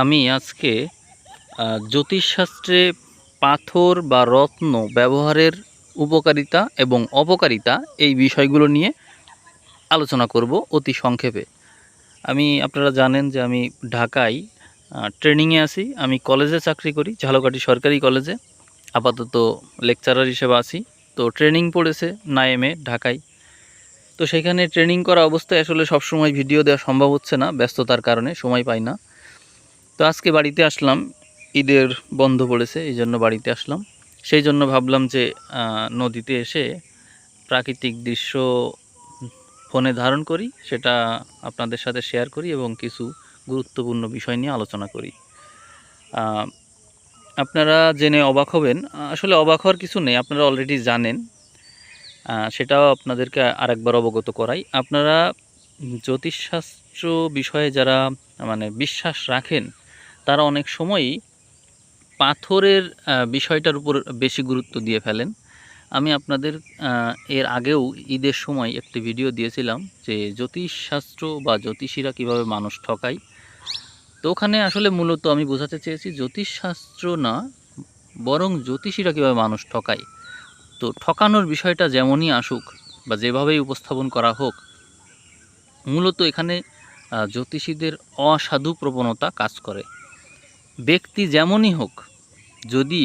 আমি আজকে জ্যোতিষশাস্ত্রে পাথর বা রত্ন ব্যবহারের উপকারিতা এবং অপকারিতা এই বিষয়গুলো নিয়ে আলোচনা করব অতি সংক্ষেপে। আমি, আপনারা জানেন যে আমি ঢাকায় ট্রেনিংয়ে আছি, আমি কলেজে চাকরি করি, ঝালকাঠি সরকারি কলেজে, আপাতত লেকচারার হিসেবে আছি। তো ট্রেনিং পড়েছে নায়েমে, ঢাকায়। তো সেখানে ট্রেনিং করা অবস্থায় আসলে সবসময় ভিডিও দেওয়া সম্ভব হচ্ছে না, ব্যস্ততার কারণে সময় পাই না। তো আজকে বাড়িতে আসলাম, ঈদের বন্ধ পড়েছে, এই জন্য বাড়িতে আসলাম। সেই জন্য ভাবলাম যে নদীতে এসে প্রাকৃতিক দৃশ্য ফোনে ধারণ করি, সেটা আপনাদের সাথে শেয়ার করি এবং কিছু গুরুত্বপূর্ণ বিষয় নিয়ে আলোচনা করি। আপনারা জেনে অবাক হবেন, আসলে অবাক হওয়ার কিছু নেই, আপনারা অলরেডি জানেন। সেটাও আপনাদেরকে আরেকবার অবগত করাই। আপনারা জ্যোতিষশাস্ত্র বিষয়ে যারা মানে বিশ্বাস রাখেন তারা অনেক সময়ই পাথরের বিষয়টার উপর বেশি গুরুত্ব দিয়ে ফেলেন। আমি আপনাদের এর আগেও ঈদের সময় একটি ভিডিও দিয়েছিলাম যে জ্যোতিষশাস্ত্র বা জ্যোতিষীরা কীভাবে মানুষ ঠকায়। তো ওখানে আসলে মূলত আমি বোঝাতে চেয়েছি জ্যোতিষশাস্ত্র না, বরং জ্যোতিষীরা কীভাবে মানুষ ঠকায়। তো ঠকানোর বিষয়টা যেমনই আসুক বা যেভাবেই উপস্থাপন করা হোক, মূলত এখানে জ্যোতিষীদের অসাধু প্রবণতা কাজ করে। ব্যক্তি যেমনই হোক, যদি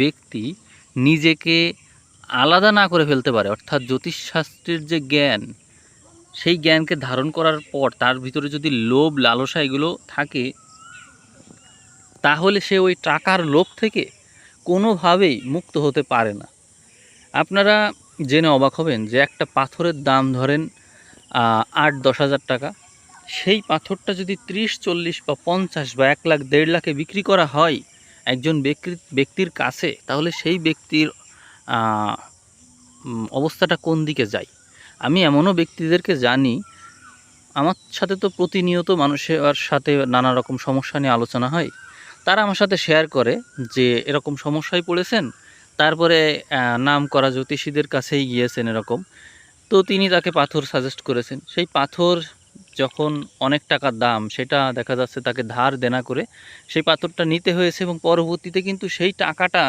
ব্যক্তি নিজেকে আলাদা না করে ফেলতে পারে, অর্থাৎ জ্যোতিষশাস্ত্রের যে জ্ঞান, সেই জ্ঞানকে ধারণ করার পর তার ভিতরে যদি লোভ, লালসা এগুলো থাকে, তাহলে সে ওই টাকার লোভ থেকে কোনোভাবেই মুক্ত হতে পারে না। আপনারা জেনে অবাক হবেন যে একটা পাথরের দাম ধরেন আট দশ হাজার টাকা। সেই পাথরটা যদি ত্রিশ, চল্লিশ বা পঞ্চাশ বা এক লাখ, দেড় লাখে বিক্রি করা হয় একজন ব্যক্তির ব্যক্তির কাছে, তাহলে সেই ব্যক্তির অবস্থাটা কোন দিকে যায়? আমি এমনও ব্যক্তিদেরকে জানি, আমার সাথে তো প্রতিনিয়ত মানুষের সাথে নানা রকম সমস্যা নিয়ে আলোচনা হয়। তারা আমার সাথে শেয়ার করে যে, এরকম সমস্যায় পড়েছেন, তারপরে নাম করা জ্যোতিষীদের কাছেই গিয়েছেন এরকম। তো তিনি তাকে পাথর সাজেস্ট করেছেন। সেই পাথর যখন অনেক টাকার দাম, সেটা দেখা যাচ্ছে তাকে ধার দেনা করে সেই পাথরটা নিতে হয়েছে এবং পরবর্তীতে কিন্তু সেই টাকাটা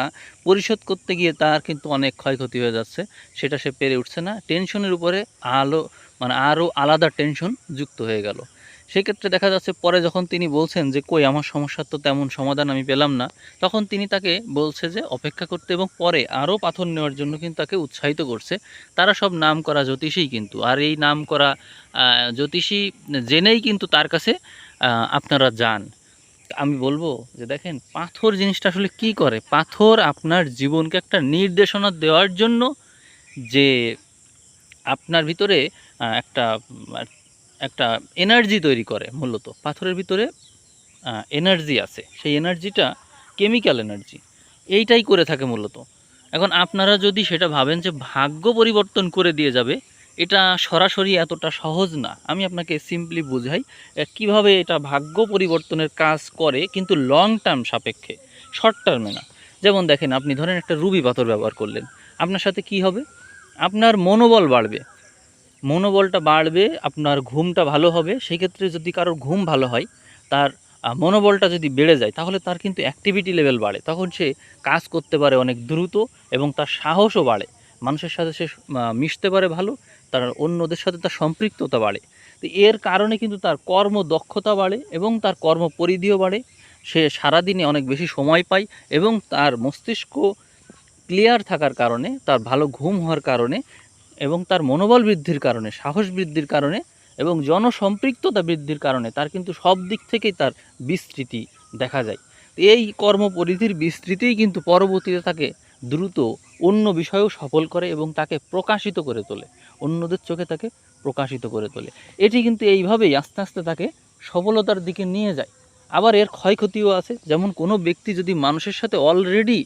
পরিশোধ করতে গিয়ে তার কিন্তু অনেক ক্ষয়ক্ষতি হয়ে যাচ্ছে। সেটা সে পেরে উঠছে না। টেনশনের উপরে আলো মানে আরও আলাদা টেনশন যুক্ত হয়ে গেল। সেক্ষেত্রে দেখা যাচ্ছে পরে যখন তিনি বলছেন যে, কই, আমার সমস্যার তো তেমন সমাধান আমি পেলাম না, তখন তিনি তাকে বলছে যে, অপেক্ষা করতে, এবং পরে আরও পাথর নেওয়ার জন্য কিন্তু তাকে উৎসাহিত করছে। তারা সব নাম করা জ্যোতিষী কিন্তু। আর এই নাম করা জ্যোতিষী জেনেই কিন্তু তার কাছে আপনারা যান। আমি বলব যে, দেখেন, পাথর জিনিসটা আসলে কি করে? পাথর আপনার জীবনকে একটা নির্দেশনা দেওয়ার জন্য যে, আপনার ভিতরে একটা একটা এনার্জি তৈরি করে মূলত। পাথরের ভিতরে এনার্জি আছে। সেই এনার্জিটা কেমিক্যাল এনার্জি এইটাই করে থাকে মূলত। এখন আপনারা যদি সেটা ভাবেন যে ভাগ্য পরিবর্তন করে দিয়ে যাবে, এটা সরাসরি এতটা সহজ না। আমি আপনাকে সিম্পলি বুঝাই কীভাবে এটা ভাগ্য পরিবর্তনের কাজ করে, কিন্তু লং টার্ম সাপেক্ষে শর্ট টার্মে না। যেমন দেখেন, আপনি ধরেন একটা রুবি পাথর ব্যবহার করলেন। আপনার সাথে কি হবে? আপনার মনোবল বাড়বে। মনোবলটা বাড়বে, আপনার ঘুমটা ভালো হবে সেই ক্ষেত্রে যদি কারোর ঘুম ভালো হয়, তার মনোবলটা যদি বেড়ে যায়, তাহলে তার কিন্তু অ্যাক্টিভিটি লেভেল বাড়ে। তখন সে কাজ করতে পারে অনেক দ্রুত এবং তার সাহসও বাড়ে। মানুষের সাথে সে মিশতে পারে ভালো, তার অন্যদের সাথে তার সম্পৃক্ততা বাড়ে। তো এর কারণে কিন্তু তার কর্মদক্ষতা বাড়ে এবং তার কর্ম পরিধিও বাড়ে। সে সারাদিনে অনেক বেশি সময় পায় এবং তার মস্তিষ্ক ক্লিয়ার থাকার কারণে, তার ভালো ঘুম হওয়ার কারণে এবং তার মনোবল বৃদ্ধির কারণে, সাহস বৃদ্ধির কারণে এবং জনসম্পৃক্ততা বৃদ্ধির কারণে তার কিন্তু সব দিক থেকেই তার বিস্তৃতি দেখা যায়। এই কর্মপরিধির বিস্তৃতিই কিন্তু পরবর্তীতে তাকে দ্রুত অন্য বিষয়েও সফল করে এবং তাকে প্রকাশিত করে তোলে। অন্যদের চোখে তাকে প্রকাশিত করে তোলে। এটি কিন্তু এইভাবেই আস্তে আস্তে তাকে সফলতার দিকে নিয়ে যায়। আবার এর ক্ষয়ক্ষতিও আছে। যেমন কোনো ব্যক্তি যদি মানুষের সাথে অলরেডি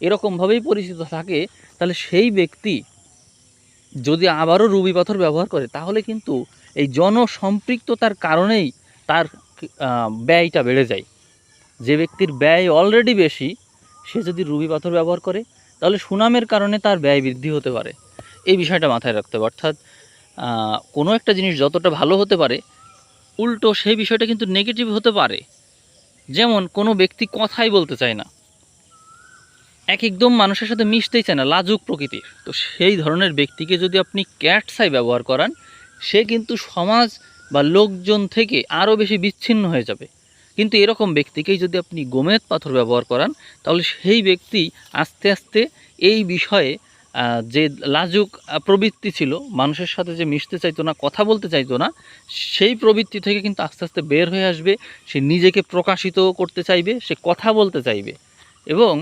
এরকমভাবেই পরিচিত থাকে, তাহলে সেই ব্যক্তি যদি আবারও রুবি পাথর ব্যবহার করে, তাহলে কিন্তু এই জনসম্পৃক্ততার কারণেই তার ব্যয়টা বেড়ে যায়। যে ব্যক্তির ব্যয় অলরেডি বেশি, সে যদি রুবি পাথর ব্যবহার করে, তাহলে সুনামের কারণে তার ব্যয় বৃদ্ধি হতে পারে। এই বিষয়টা মাথায় রাখতে হবে। অর্থাৎ কোনো একটা জিনিস যতটা ভালো হতে পারে, উল্টো সেই বিষয়টা কিন্তু নেগেটিভ হতে পারে। যেমন কোনো ব্যক্তি কথাই বলতে চায় না। এক একদম মানুষের সাথে মিশতেই চায় না, লাজুক প্রকৃতির। তো সেই ধরনের ব্যক্তিকে যদি আপনি ক্যাটসাই ব্যবহার করান, সে কিন্তু সমাজ বা লোকজন থেকে আরও বেশি বিচ্ছিন্ন হয়ে যাবে। কিন্তু এরকম ব্যক্তিকেই যদি আপনি গোমেদ পাথর ব্যবহার করান, তাহলে সেই ব্যক্তি আস্তে আস্তে এই বিষয়ে যে লাজুক প্রবৃত্তি ছিল, মানুষের সাথে যে মিশতে চাইতো না, কথা বলতে চাইতো না, সেই প্রবৃত্তি থেকে কিন্তু আস্তে আস্তে বের হয়ে আসবে। সে নিজেকে প্রকাশিত করতে চাইবে, সে কথা বলতে চাইবে এবং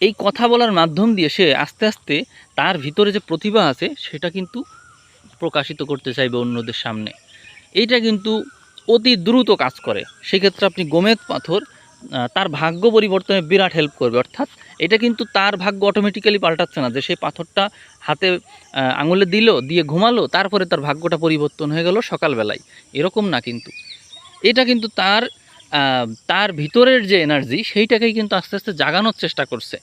এই কথা বলার মাধ্যম দিয়ে সে আস্তে আস্তে তার ভিতরে যে প্রতিভা আছে, সেটা কিন্তু প্রকাশিত করতে চাইবে অন্যদের সামনে। এইটা কিন্তু অতি দ্রুত কাজ করে। সেক্ষেত্রে আপনি গোমেদ পাথর তার ভাগ্য পরিবর্তনে বিরাট হেল্প করবে। অর্থাৎ এটা কিন্তু তার ভাগ্য অটোমেটিক্যালি পাল্টাচ্ছে না যে সেই পাথরটা হাতে আঙুলে দিল, দিয়ে ঘুমালো, তারপরে তার ভাগ্যটা পরিবর্তন হয়ে গেল সকালবেলায়। এরকম না কিন্তু। এটা কিন্তু তার তার ভিতরের যে এনার্জি সেইটাকেই কিন্তু আস্তে আস্তে জাগানোর চেষ্টা করছে।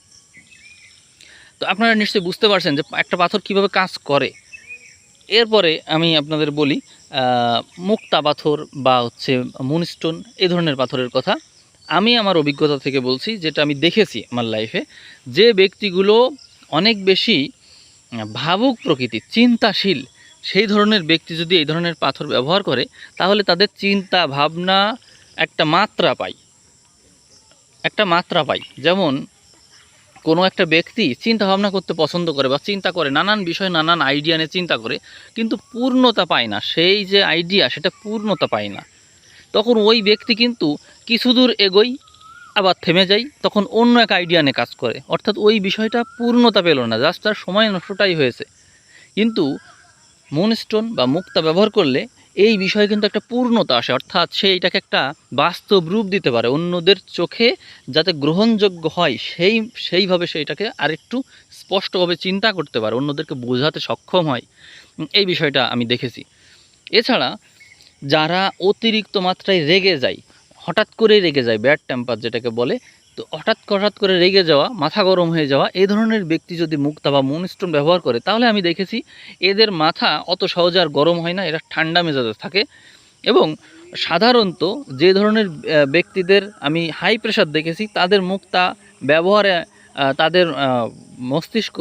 তো আপনারা নিশ্চয়ই বুঝতে পারছেন যে একটা পাথর কীভাবে কাজ করে। এরপরে আমি আপনাদের বলি মুক্তা পাথর বা হচ্ছে মুনস্টোন এই ধরনের পাথরের কথা। আমি আমার অভিজ্ঞতা থেকে বলছি, যেটা আমি দেখেছি আমার লাইফে যে ব্যক্তিগুলো অনেক বেশি ভাবুক প্রকৃতি, চিন্তাশীল, সেই ধরনের ব্যক্তি যদি এই ধরনের পাথর ব্যবহার করে, তাহলে তাদের চিন্তা, ভাবনা একটা মাত্রা পায় একটা মাত্রা পাই। যেমন, কোনো একটা ব্যক্তি চিন্তা ভাবনা করতে পছন্দ করে বা চিন্তা করে, নানান বিষয় নানান আইডিয়া নিয়ে চিন্তা করে, কিন্তু পূর্ণতা পায় না। সেই যে আইডিয়া, সেটা পূর্ণতা পায় না। তখন ওই ব্যক্তি কিন্তু কিছু দূর এগোই আবার থেমে যায়, তখন অন্য এক আইডিয়া নিয়ে কাজ করে। অর্থাৎ ওই বিষয়টা পূর্ণতা পেল না, জাস্ট তার সময় নষ্টটাই হয়েছে। কিন্তু মুনস্টোন বা মুক্তা ব্যবহার করলে এই বিষয়ে কিন্তু একটা পূর্ণতা আসে, অর্থাৎ সে এটাকে একটা বাস্তব রূপ দিতে পারে অন্যদের চোখে যাতে গ্রহণযোগ্য হয়, সেই, সেইভাবে সে এটাকে আরেকটু স্পষ্টভাবে চিন্তা করতে পারে, অন্যদেরকে বোঝাতে সক্ষম হয়। এই বিষয়টা আমি দেখেছি। এছাড়া যারা অতিরিক্ত মাত্রায় রেগে যায়, হঠাৎ করেই রেগে যায় ব্যাড টেম্পার যেটাকে বলে তো হঠাৎ হঠাৎ করে রেগে যাওয়া, মাথা গরম হয়ে যাওয়া, এই ধরনের ব্যক্তি যদি মুক্তা বা মুনস্টোন ব্যবহার করে, তাহলে আমি দেখেছি এদের মাথা অত সহজে আর গরম হয় না, এরা ঠান্ডা মেজাজে থাকে এবং সাধারণত যে ধরনের ব্যক্তিদের আমি হাই প্রেশার দেখেছি, তাদের মুক্তা ব্যবহারে তাদের মস্তিষ্ক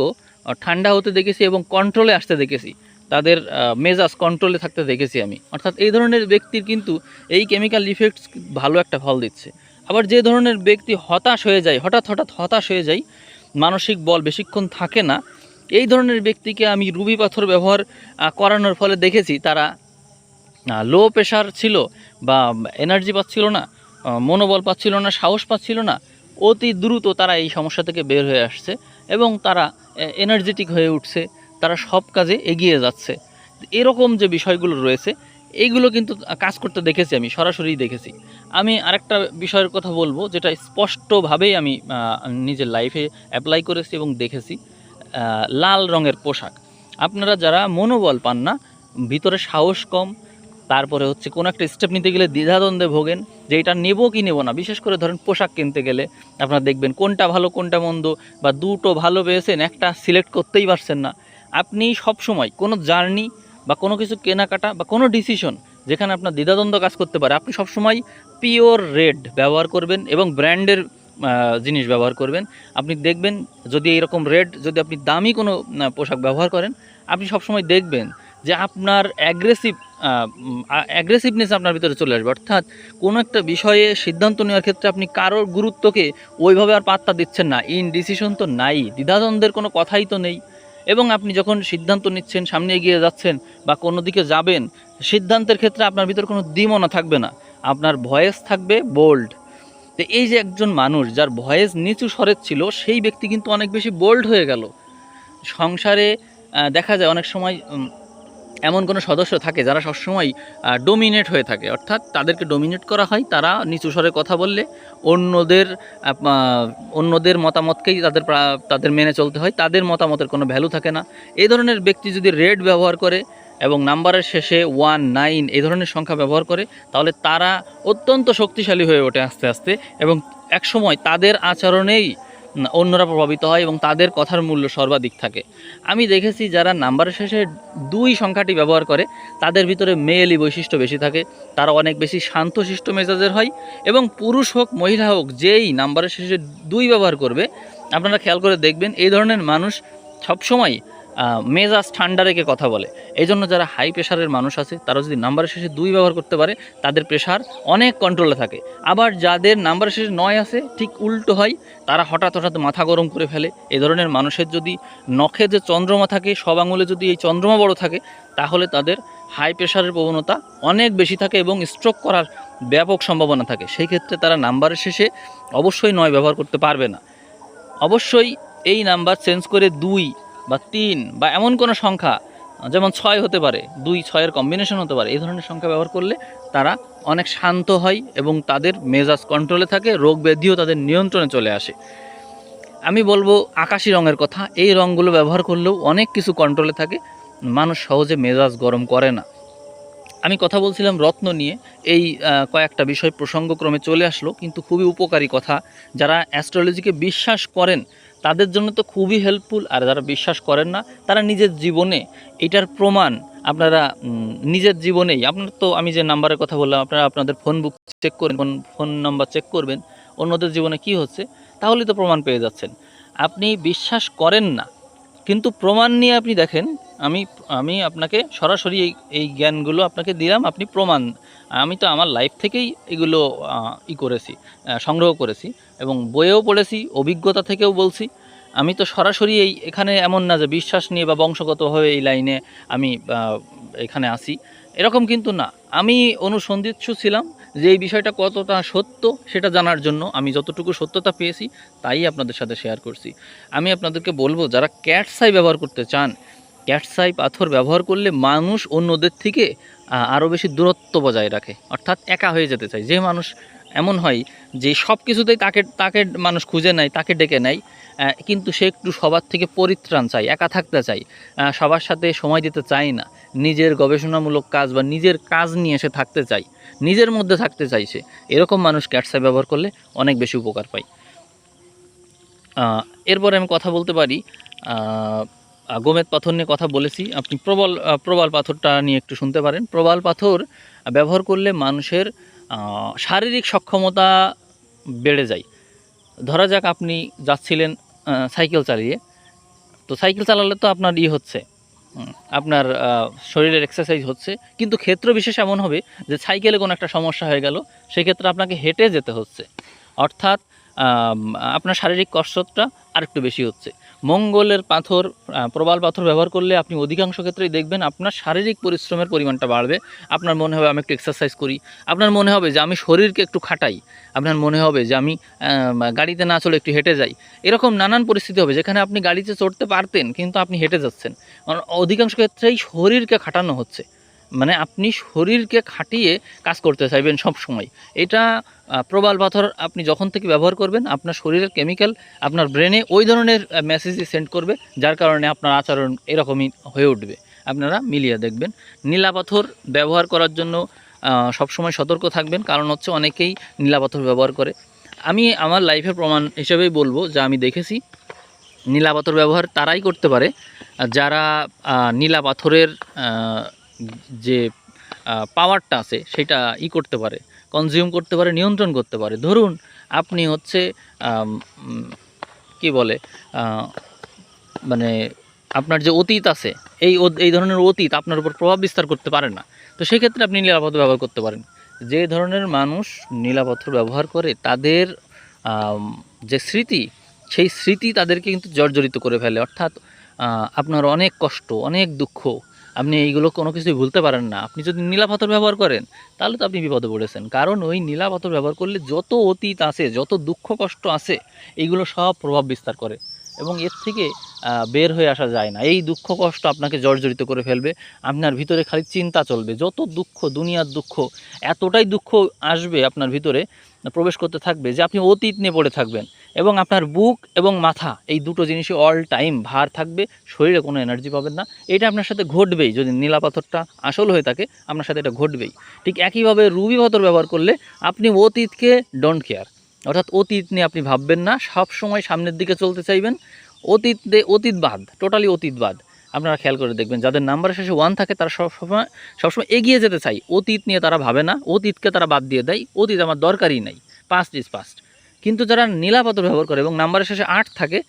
ঠান্ডা হতে দেখেছি এবং কন্ট্রোলে আসতে দেখেছি। তাদের মেজাজ কন্ট্রোলে থাকতে দেখেছি আমি। অর্থাৎ এই ধরনের ব্যক্তির কিন্তু এই কেমিক্যাল ইফেক্টস ভালো একটা ফল দিচ্ছে। আবার যে ধরনের ব্যক্তি হতাশ হয়ে যায়, হঠাৎ হঠাৎ হতাশ হয়ে যায়, মানসিক বল বেশিক্ষণ থাকে না। এই ধরনের ব্যক্তিকে আমি রুবি পাথর ব্যবহার করানোর ফলে দেখেছি তারা লো প্রেশার ছিল বা এনার্জি পাচ্ছিল না মনোবল পাচ্ছিল না, সাহস পাচ্ছিল না, অতি দ্রুত তারা এই সমস্যা থেকে বের হয়ে আসছে এবং তারা এনার্জেটিক হয়ে উঠছে, তারা সব কাজে এগিয়ে যাচ্ছে। এরকম যে বিষয়গুলো রয়েছে এইগুলো কিন্তু কাজ করতে দেখেছি আমি সরাসরি দেখেছি। আমি আরেকটা বিষয়ের কথা বলব, যেটা স্পষ্টভাবেই আমি নিজের লাইফে অ্যাপ্লাই করেছি এবং দেখেছি লাল রঙের পোশাক। আপনারা যারা মনোবল পান না, ভিতরে সাহস কম, তারপরে হচ্ছে কোনো একটা স্টেপ নিতে গেলে দ্বিধাদ্বন্দ্বে ভোগেন, যে এটা নেব কি নেব না। বিশেষ করে ধরেন পোশাক কিনতে গেলে, আপনারা দেখবেন কোনটা ভালো, কোনটা মন্দ, বা দুটো ভালো পেয়েছেন, একটা সিলেক্ট করতেই পারছেন না। আপনি সব সময় কোনো জার্নি বা কোনো কিছু কেনাকাটা বা কোনো ডিসিশন যেখানে আপনার দ্বিধাদ্বন্দ্ব কাজ করতে পারে, আপনি সবসময় পিওর রেড ব্যবহার করবেন এবং ব্র্যান্ডের জিনিস ব্যবহার করবেন। আপনি দেখবেন যদি এরকম রেড যদি আপনি দামি কোনো পোশাক ব্যবহার করেন, আপনি সবসময় দেখবেন যে আপনার অ্যাগ্রেসিভ অ্যাগ্রেসিভনেস আপনার ভিতরে চলে আসবে। অর্থাৎ কোনো একটা বিষয়ে সিদ্ধান্ত নেওয়ার ক্ষেত্রে আপনি কারোর গুরুত্বকে ওইভাবে আর পাত্তা দিচ্ছেন না। ইন ডিসিশন তো নাই, দ্বিধাদ্বন্দ্বের কোনো কথাই তো নেই। এবং আপনি যখন সিদ্ধান্ত নিচ্ছেন, সামনে এগিয়ে যাচ্ছেন বা কোনো দিকে যাবেন, সিদ্ধান্তের ক্ষেত্রে আপনার ভিতরে কোনো দ্বিমনা থাকবে না। আপনার ভয়েস থাকবে বোল্ড তো এই যে একজন মানুষ যার ভয়েস নিচু স্বরের ছিল, সেই ব্যক্তি কিন্তু অনেক বেশি বোল্ড হয়ে গেল। সংসারে দেখা যায় অনেক সময় এমন কোনো সদস্য থাকে যারা সবসময় ডোমিনেট হয়ে থাকে। অর্থাৎ তাদেরকে ডোমিনেট করা হয়, তারা নিচু স্বরে কথা বললে অন্যদের অন্যদের মতামতকেই তাদের তাদের মেনে চলতে হয়। তাদের মতামতের কোনো ভ্যালু থাকে না। এই ধরনের ব্যক্তি যদি রেড ব্যবহার করে এবং নাম্বারের শেষে ওয়ান নাইন এই ধরনের সংখ্যা ব্যবহার করে, তাহলে তারা অত্যন্ত শক্তিশালী হয়ে ওঠে আস্তে আস্তে এবং একসময় তাদের আচরণেই অন্যরা প্রভাবিত হয় এবং তাদের কথার মূল্য সর্বাধিক থাকে। আমি দেখেছি যারা নাম্বারের শেষে দুই সংখ্যাটি ব্যবহার করে, তাদের ভিতরে মেয়েলি বৈশিষ্ট্য বেশি থাকে, তারা অনেক বেশি শান্তশিষ্ট মেজাজের হয় এবং পুরুষ হোক, মহিলা হোক, যেই নাম্বারের শেষে দুই ব্যবহার করবে, আপনারা খেয়াল করে দেখবেন এই ধরনের মানুষ সবসময় মেজাজ ঠান্ডা রেখে কথা বলে। এই জন্য যারা হাই প্রেশারের মানুষ আছে, তারা যদি নাম্বারের শেষে দুই ব্যবহার করতে পারে, তাদের প্রেশার অনেক কন্ট্রোলে থাকে। আবার যাদের নাম্বারের শেষে নয় আছে, ঠিক উল্টো হয়, তারা হঠাৎ হঠাৎ মাথা গরম করে ফেলে। এ ধরনের মানুষের যদি নখে যে চন্দ্রমা থাকে, সব আঙুলে যদি এই চন্দ্রমা বড় থাকে, তাহলে তাদের হাই প্রেশারের প্রবণতা অনেক বেশি থাকে এবং স্ট্রোক করার ব্যাপক সম্ভাবনা থাকে। সেই ক্ষেত্রে তারা নাম্বারের শেষে অবশ্যই নয় ব্যবহার করতে পারবে না। অবশ্যই এই নাম্বার চেঞ্জ করে দুই বা তিন বা এমন কোনো সংখ্যা, যেমন ছয় হতে পারে, দুই ছয়ের কম্বিনেশন হতে পারে, এই ধরনের সংখ্যা ব্যবহার করলে তারা অনেক শান্ত হয় এবং তাদের মেজাজ কন্ট্রোলে থাকে, রোগ ব্যাধিও তাদের নিয়ন্ত্রণে চলে আসে। আমি বলব আকাশি রঙের কথা, এই রঙগুলো ব্যবহার করলেও অনেক কিছু কন্ট্রোলে থাকে, মানুষ সহজে মেজাজ গরম করে না। আমি কথা বলছিলাম রত্ন নিয়ে, এই কয়েকটা বিষয় প্রসঙ্গক্রমে চলে আসলো, কিন্তু খুবই উপকারী কথা, যারা অ্যাস্ট্রোলজিকে বিশ্বাস করেন তাদের জন্য তো খুবই হেল্পফুল আর যারা বিশ্বাস করেন না, তারা নিজের জীবনে এটার প্রমাণ আপনারা নিজের জীবনেই। আপনার তো আমি যে নাম্বারের কথা বললাম, আপনারা আপনাদের ফোন বুক চেক করবেন ফোন নাম্বার চেক করবেন, অন্যদের জীবনে কি হচ্ছে, তাহলেই তো প্রমাণ পেয়ে যাচ্ছেন। আপনি বিশ্বাস করেন না, কিন্তু প্রমাণ নিয়ে আপনি দেখেন আমি আমি আপনাকে সরাসরি এই এই জ্ঞানগুলো আপনাকে দিলাম, আপনি প্রমাণ, আমি তো আমার লাইফ থেকেই এগুলো ই করেছি সংগ্রহ করেছি এবং বইয়েও পড়েছি, অভিজ্ঞতা থেকেও বলছি। আমি তো সরাসরি এই, এখানে এমন না যে বিশ্বাস নিয়ে বা বংশগতভাবে এই লাইনে আমি এখানে আসি এরকম কিন্তু না। আমি অনুসন্ধিৎসু ছিলাম যে এই বিষয়টা কতটা সত্য সেটা জানার জন্য আমি যতটুকু সত্যতা পেয়েছি, তাই আপনাদের সাথে শেয়ার করছি। আমি আপনাদেরকে বলব, যারা ক্যাটসাই ব্যবহার করতে চান ক্যাটসাই পাথর ব্যবহার করলে মানুষ অন্যদের থেকে আরও বেশি দূরত্ব বজায় রাখে। অর্থাৎ একা হয়ে যেতে চায়। যে মানুষ এমন হয় যে সব কিছুতেই তাকে তাকে মানুষ খুঁজে নেয়, তাকে ডেকে নেয় কিন্তু সে একটু সবার থেকে পরিত্রাণ চায়, একা থাকতে চায়। সবার সাথে সময় দিতে চায় না। নিজের গবেষণামূলক কাজ বা নিজের কাজ নিয়ে সে থাকতে চায়। নিজের মধ্যে থাকতে চাইছে এরকম মানুষ ক্যাটসাই ব্যবহার করলে অনেক বেশি উপকার পায়। এরপরে আমি কথা বলতে পারি গোমেদ পাথর নিয়ে কথা বলেছি। আপনি প্রবল প্রবাল পাথরটা নিয়ে একটু শুনতে পারেন। প্রবাল পাথর ব্যবহার করলে মানুষের শারীরিক সক্ষমতা বেড়ে যায়। ধরা যাক আপনি যাচ্ছিলেন সাইকেল চালিয়ে। তো সাইকেল চালালে তো আপনার ই হচ্ছে আপনার শরীরের এক্সারসাইজ হচ্ছে। কিন্তু ক্ষেত্র বিশেষ এমন হবে যে সাইকেলে কোনো একটা সমস্যা হয়ে গেল, সেক্ষেত্রে আপনাকে হেঁটে যেতে হচ্ছে। অর্থাৎ আপনার শারীরিক কষ্টটা আরেকটু বেশি হচ্ছে। মঙ্গলের পাথর প্রবাল পাথর ব্যবহার করলে আপনি অধিকাংশ ক্ষেত্রেই দেখবেন আপনার শারীরিক পরিশ্রমের পরিমাণটা বাড়বে। আপনার মনে হবে আমি একটু এক্সারসাইজ করি। আপনার মনে হবে যে আমি শরীরকে একটু খাটাই। আপনার মনে হবে যে আমি গাড়িতে না চলে একটু হেঁটে যাই। এরকম নানান পরিস্থিতি হবে যেখানে আপনি গাড়িতে চড়তে পারতেন কিন্তু আপনি হেঁটে যাচ্ছেন। কারণ অধিকাংশ ক্ষেত্রেই শরীরকে খাটানো হচ্ছে। মানে আপনি শরীরকে খাটিয়ে কাজ করতে চাইবেন সব সময়। এটা প্রবাল পাথর আপনি যখন থেকে ব্যবহার করবেন, আপনার শরীরের কেমিক্যাল আপনার ব্রেনে ওই ধরনের মেসেজই সেন্ড করবে, যার কারণে আপনার আচরণ এরকমই হয়ে উঠবে। আপনারা মিলিয়ে দেখবেন। নীলা পাথর ব্যবহার করার জন্য সবসময় সতর্ক থাকবেন। কারণ হচ্ছে অনেকেই নীলা পাথর ব্যবহার করে। আমি আমার লাইফের প্রমাণ হিসেবেই বলব যে আমি দেখেছি, নীলা পাথর ব্যবহার তারাই করতে পারে। যারা নীলা পাথরের যে পাওয়ারটা আছে, সেটা ই করতে পারে কনজিউম করতে পারে, নিয়ন্ত্রণ করতে পারে। ধরুন, আপনি হচ্ছে কি বলে মানে আপনার যে অতীত আছে, এই এই ধরনের অতীত আপনার উপর প্রভাব বিস্তার করতে পারে না। তো সেক্ষেত্রে আপনি নীলাপত্র ব্যবহার করতে পারেন। যে ধরনের মানুষ নীলাপত্র ব্যবহার করে, তাদের যে স্মৃতি, সেই স্মৃতি তাদেরকে কিন্তু জর্জরিত করে ফেলে। অর্থাৎ আপনার অনেক কষ্ট, অনেক দুঃখ আপনি এইগুলো কোনো কিছুই ভুলতে পারেন না। আপনি যদি নীলা পাথর ব্যবহার করেন, তাহলে তো আপনি বিপদে পড়েছেন। কারণ ওই নীলা পাথর ব্যবহার করলে যত অতীত আছে, যত দুঃখ কষ্ট আছে, এইগুলো সব প্রভাব বিস্তার করে। এবং এর থেকে বের হয়ে আসা যায় না। এই দুঃখ কষ্ট আপনাকে জর্জরিত করে ফেলবে। আপনার ভিতরে খালি চিন্তা চলবে। যত দুঃখ, দুনিয়ার দুঃখ, এতটাই দুঃখ আসবে আপনার ভিতরে, প্রবেশ করতে থাকবে যে আপনি অতীত নিয়ে পড়ে থাকবেন। এবং আপনার বুক এবং মাথা, এই দুটো জিনিসই অল টাইম ভার থাকবে। শরীরে কোনো এনার্জি পাবেন না। এটা আপনার সাথে ঘটবেই। যদি নীলা পাথরটা আসল হয়ে থাকে, আপনার সাথে এটা ঘটবেই। ঠিক একইভাবে রুবি পাথর ব্যবহার করলে আপনি অতীতকে ডোন্ট কেয়ার অর্থাৎ অতীত নিয়ে আপনি ভাববেন না, সব সময় সামনের দিকে চলতে চাইবেন। অতীত দে- অতীতবাদ টোটালি অতীতবাদ আপনারা খেয়াল করে দেখবেন, যাদের নাম্বারের শেষে ওয়ান থাকে, তারা সব সময় সবসময় এগিয়ে যেতে চাই অতীত নিয়ে তারা ভাবে না, অতীতকে তারা বাদ দিয়ে দেয়। অতীত আমার দরকারই নাই পাস্ট ইজ পাস্ট কিন্তু যারা নীলাপাতর ব্যবহার করে এবং নাম্বারের শেষে আট থাকে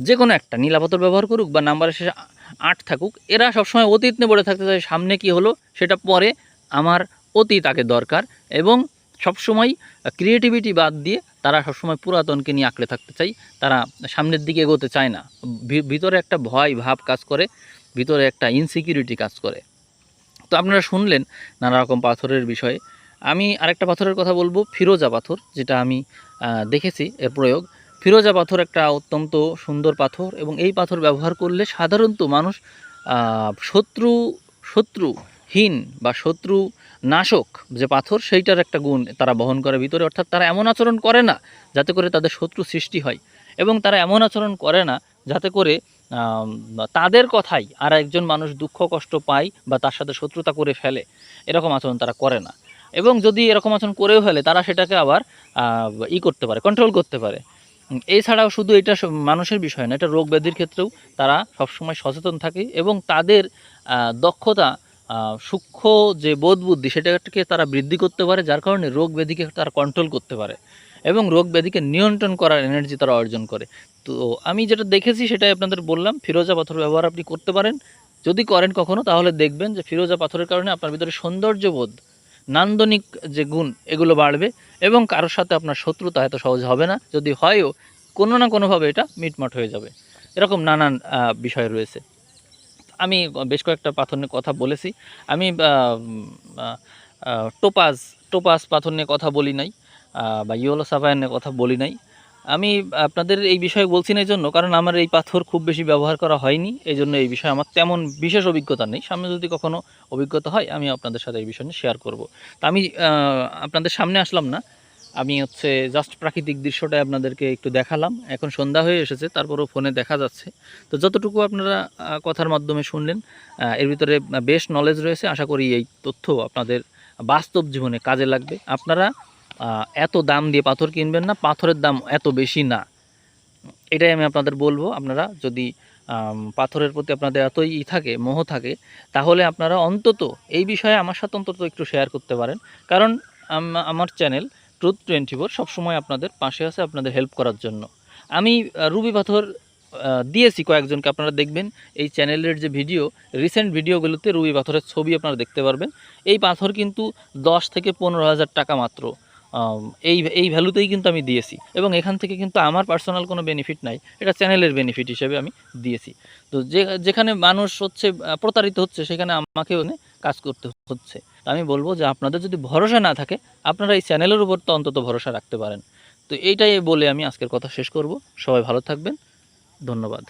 যে কোনো একটা নীলাপাতর ব্যবহার করুক বা নাম্বারের শেষে আট থাকুক, এরা সবসময় অতীত নিয়ে পড়ে থাকতে চায়, সামনে কি হলো, সেটা পরে আমার অতীত আগে দরকার। এবং সবসময় ক্রিয়েটিভিটি বাদ দিয়ে তারা সবসময় পুরাতনকে নিয়ে আঁকড়ে থাকতে চাই। তারা সামনের দিকে এগোতে চায় না। ভিতরে একটা ভয় ভাব কাজ করে, ভিতরে একটা ইনসিকিউরিটি কাজ করে। তো আপনারা শুনলেন নানা রকম পাথরের বিষয়ে। আমি আরেকটা পাথরের কথা বলব, ফিরোজা পাথর, যেটা আমি দেখেছি এর প্রয়োগ। ফিরোজা পাথর একটা অত্যন্ত সুন্দর পাথর এবং এই পাথর ব্যবহার করলে সাধারণত মানুষ শত্রু, শত্রুহীন বা শত্রু নাশক যে পাথর, সেইটার একটা গুণ তারা বহন করে ভিতরে। অর্থাৎ তারা এমন আচরণ করে না যাতে করে তাদের শত্রু সৃষ্টি হয়। এবং তারা এমন আচরণ করে না যাতে করে তাদের কথাই আর একজন মানুষ দুঃখ, কষ্ট পায় বা তার সাথে শত্রুতা করে ফেলে। এরকম আচরণ তারা করে না। এবং যদি এরকম আচরণ করেও ফেলে, তারা সেটাকে আবার ই করতে পারে কন্ট্রোল করতে পারে। এছাড়াও শুধু এটা মানুষের বিষয় না, এটা রোগ ব্যাধির ক্ষেত্রেও তারা সবসময় সচেতন থাকে এবং তাদের দক্ষতা সূক্ষ্ম যে বোধ বুদ্ধি সেটাকে তারা বৃদ্ধি করতে পারে, যার কারণে রোগ ব্যাধিকে তারা কন্ট্রোল করতে পারে এবং রোগ ব্যাধিকে নিয়ন্ত্রণ করার এনার্জি তারা অর্জন করে। তো আমি যেটা দেখেছি সেটাই আপনাদের বললাম, ফিরোজা পাথর ব্যবহার আপনি করতে পারেন। যদি করেন কখনো, তাহলে দেখবেন যে ফিরোজা পাথরের কারণে আপনার ভিতরে সৌন্দর্যবোধ, নান্দনিক যে গুণ, এগুলো বাড়বে এবং কারোর সাথে আপনার শত্রুতা এত সহজ হবে না। যদি হয়ও, কোনো না কোনোভাবে এটা মিটমাট হয়ে যাবে। এরকম নানান বিষয় রয়েছে। আমি বেশ কয়েকটা পাথর নিয়ে কথা বলেছি। আমি টোপাজ টোপাজ পাথর নিয়ে কথা বলি নাই বা ইয়েলো সাফায়ার নিয়ে কথা বলি নাই। আমি আপনাদের এই বিষয়ে বলছি না এই জন্য, কারণ আমার এই পাথর খুব বেশি ব্যবহার করা হয়নি, এই জন্য এই বিষয়ে আমার তেমন বিশেষ অভিজ্ঞতা নেই। সামনে যদি কখনও অভিজ্ঞতা হয়, আমি আপনাদের সাথে এই বিষয় নিয়ে শেয়ার করব। তা আমি আপনাদের সামনে আসলাম না আমি হচ্ছে জাস্ট প্রাকৃতিক দৃশ্যটাই আপনাদেরকে একটু দেখালাম। এখন সন্ধ্যা হয়ে এসেছে, তারপরও ফোনে দেখা যাচ্ছে। তো যতটুকু আপনারা কথার মাধ্যমে শুনলেন এর ভিতরে বেশ নলেজ রয়েছে। আশা করি এই তথ্য আপনাদের বাস্তব জীবনে কাজে লাগবে। আপনারা এত দাম দিয়ে পাথর কিনবেন না, পাথরের দাম এত বেশি না। এটাই আমি আপনাদের বলব। আপনারা যদি পাথরের প্রতি আপনাদের এতই ই থাকে, মোহ থাকে, তাহলে আপনারা অন্তত এই বিষয়ে আমার সাথে অন্তত একটু শেয়ার করতে পারেন। কারণ আমার চ্যানেল ট্রুথ টোয়েন্টি ফোর সবসময় আপনাদের পাশে আছে আপনাদের হেল্প করার জন্য। আমি রুবি পাথর দিয়েছি কয়েকজনকে, আপনারা দেখবেন এই চ্যানেলের যে ভিডিও রিসেন্ট ভিডিওগুলোতে রুবি পাথরের ছবি আপনারা দেখতে পারবেন। এই পাথর কিন্তু দশ থেকে পনেরো হাজার টাকা মাত্র। এই এই ভ্যালুতেই কিন্তু আমি দিয়েছি এবং এখান থেকে কিন্তু আমার পার্সোনাল কোনো বেনিফিট নাই। এটা চ্যানেলের বেনিফিট হিসেবে আমি দিয়েছি। তো যে, যেখানে মানুষ হচ্ছে প্রতারিত হচ্ছে, সেখানে আমাকে কাজ করতে হচ্ছে। তো আমি বলব যে আপনাদের যদি ভরসা না থাকে, আপনারা এই চ্যানেলের উপর তো অন্তত ভরসা রাখতে পারেন। তো এইটাই বলে আমি আজকের কথা শেষ করব। সবাই ভালো থাকবেন। ধন্যবাদ।